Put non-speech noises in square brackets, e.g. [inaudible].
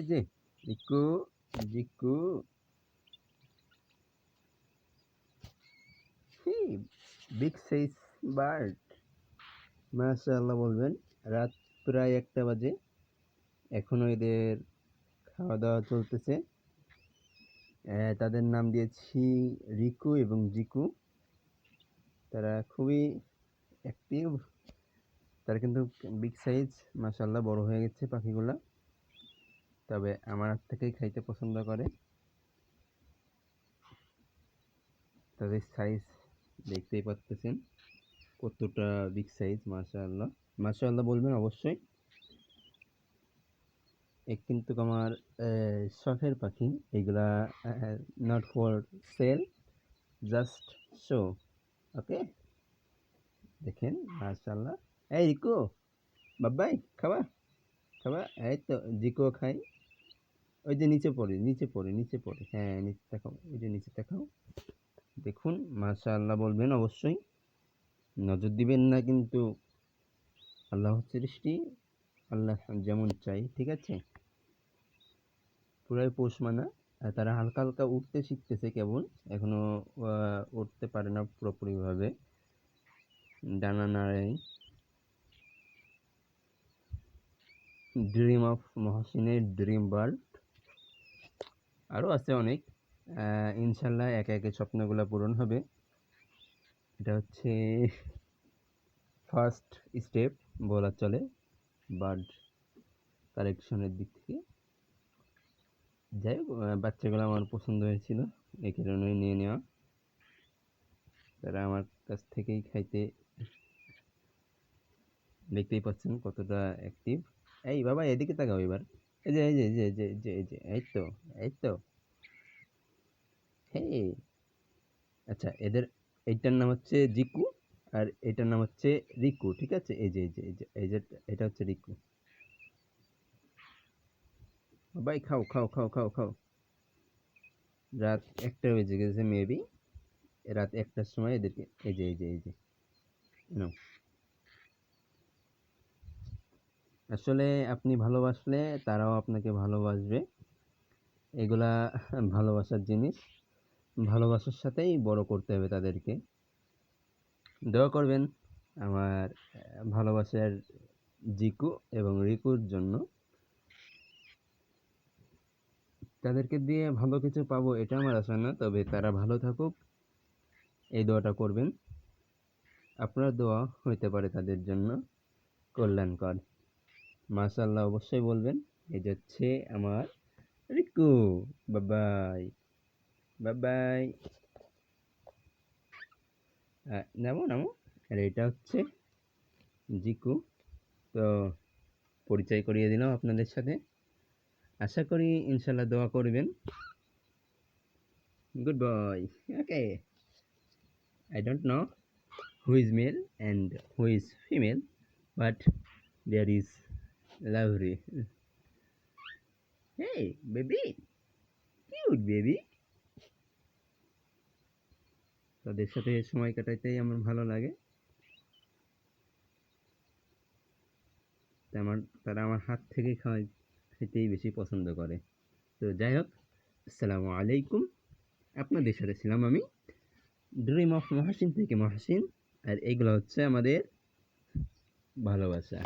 এই যে Jiku Jiku. Big size bird. মাশাআল্লাহ বলবেন, রাত প্রায় একটা বাজে। এখনও এদের খাওয়া দাওয়া চলতেছে তাদের নাম দিয়েছি রিকু এবং জিকু। তারা খুবই অ্যাক্টিভ তারা কিন্তু বিগ সাইজ, মাশাআল্লাহ বড় হয়ে গেছে পাখিগুলা। তবে আমার হাত থেকেই খাইতে পছন্দ করে। তাদের সাইজ দেখতেই পাচ্ছেন কতটা বিগ সাইজ মাশাআল্লাহ। মাশাআল্লাহ বলবেন অবশ্যই। এ কিন্তু আমার শখের পাখি। এগুলা not for sale just show okay দেখেন, মাশাআল্লাহ। এই রিকো, বাবাই, খাবা খাবা। এই তো জিকো খাই। ওই যে নিচে পড়ে নিচে পড়ে নিচে পড়ে। হ্যাঁ নিচে দেখাও ওই যে নিচে দেখাও। দেখুন মাশাআল্লাহ বলবেন অবশ্যই। নজর দিবেন না কিন্তু আল্লাহ সৃষ্টি আল্লাহ যেমন চাই ঠিক আছে? পুরাই পোষ মানা তারা হালকা হালকা উঠতে শিখতেছে কেবল এখনও আহ, উঠতে পারে না পুরোপুরিভাবে। ডানা নাড়াই ড্রিম অফ মহসিনের ড্রিম বার্ড আরও আছে অনেক। ইনশাল্লাহ একে একে স্বপ্নগুলো পূরণ হবে। এটা হচ্ছে ফার্স্ট স্টেপ বলা চলে বার্ড কালেকশনের দিক থেকে। যাই হোক বাচ্চাগুলো আমার পছন্দ হয়েছিল, এই কারণেই নিয়ে নেওয়া। তারা আমার কাছ থেকেই খাইতে দেখতেই পাচ্ছেন কতটা অ্যাক্টিভ এই বাবা, এদিকে তাকাও এবার। এই যে এই যে এই যে এই যে এই যে এই তো এই তো হে আচ্ছা এদের এইটার নাম হচ্ছে জিকু আর এটার নাম হচ্ছে রিকু ঠিক আছে এই যে এই যে এই যে এই যে এটা হচ্ছে রিকু ভাই খাও খাও খাও খাও খাও রাত একটা বেজে গেছে মেবি রাত একটার সময় এদেরকে এই যে এই যে এই যে নাও আসলে আপনি ভালোবাসলে তারাও আপনাকে ভালোবাসবে। এগুলা [laughs] ভালোবাসার জিনিস। ভালোবাসার সাথেই বড় করতে হবে তাদেরকে। দোয়া করবেন আমার ভালোবাসার জিকু এবং রিকুর জন্য। তাদেরকে দিয়ে ভালো কিছু পাবো এটা আমার আশা না, তবে তারা ভালো থাকুক। এই দোয়াটা করবেন। আপনার দোয়া হইতে পারে তাদের জন্য কল্যাণকর। মাশাল্লাহ অবশ্যই বলবেন। এই হচ্ছে আমার রিকু। বাবাই বাবাই। নামো নামো। আর এটা হচ্ছে জিকু। তো পরিচয় করিয়ে দিলাম আপনাদের সাথে। আশা করি ইনশাল্লাহ দোয়া করবেন। Good boy. Okay. I don't know male and who is female, but there is lovely. Hey, baby, cute baby. তাদের সাথে সময় কাটাইতেই আমার ভালো লাগে। আমার তারা আমার হাত থেকে খাওয়াই খেতেই বেশি পছন্দ করে। তো যাই হোক আসসালামু আলাইকুম। আপনাদের সাথে ছিলাম আমি ড্রিম অফ মহাসিন থেকে মহাসিন আর এগুলো হচ্ছে আমাদের ভালোবাসা।